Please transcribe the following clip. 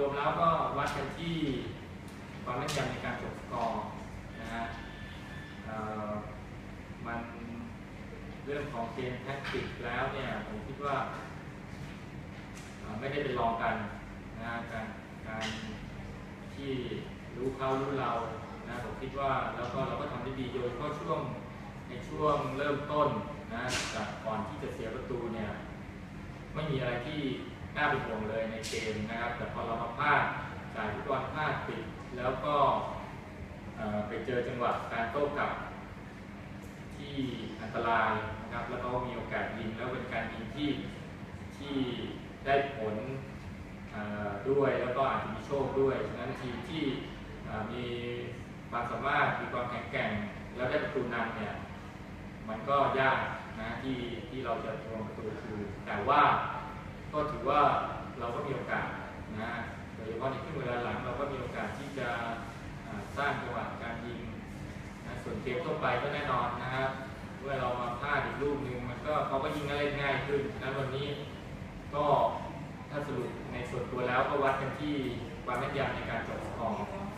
รวมแล้วก็วัดกันที่ความแม่นยำในการจบสกอร์นะฮะเอ่อมันเรื่องของเกมแท็กติกแล้วเนี่ยผมคิดว่า ไม่ได้เป็นรองกันนะฮะการการที่รู้เขารู้เรานะผมคิดว่าแล้วก็เราก็ทำได้ดีโดยเฉพาะช่วงในช่วงเริ่มต้นนะจากก่อนที่จะเสียประตูเนี่ยไม่มีอะไรที่ น่าเป็นห่วงเลยในเกมนะครับ แต่พอเรามาพลาดจ่ายฟุตบอลพลาดปิดแล้วก็ไปเจอจังหวะการโต้กลับที่อันตรายนะครับ แล้วก็มีโอกาสยิงแล้วเป็นการยิงที่ที่ได้ผลด้วยแล้วก็อาจจะมีโชคด้วยฉะนั้นทีมที่มีความสามารถมีความแข็งแกร่ง แล้วได้ประตูนำเนี่ยมันก็ยากนะที่ที่เราจะทวงประตูคืนแต่ว่าก็ถือว่าเราก็มีโอกาสนะ โดยเฉพาะในครึ่งเวลาหลังเราก็มีโอกาสที่จะสร้างจังหวะการยิงนะส่วนเกมทั่วไปก็แน่นอนนะครับเมื่อเรามาพลาดอีกลูกหนึ่งมันก็เขาก็ยิงได้ง่ายขึ้นนะวันนี้ก็ถ้าสรุปในส่วนตัวแล้วก็วัดกันที่ความแม่นยำในการจบสกอร์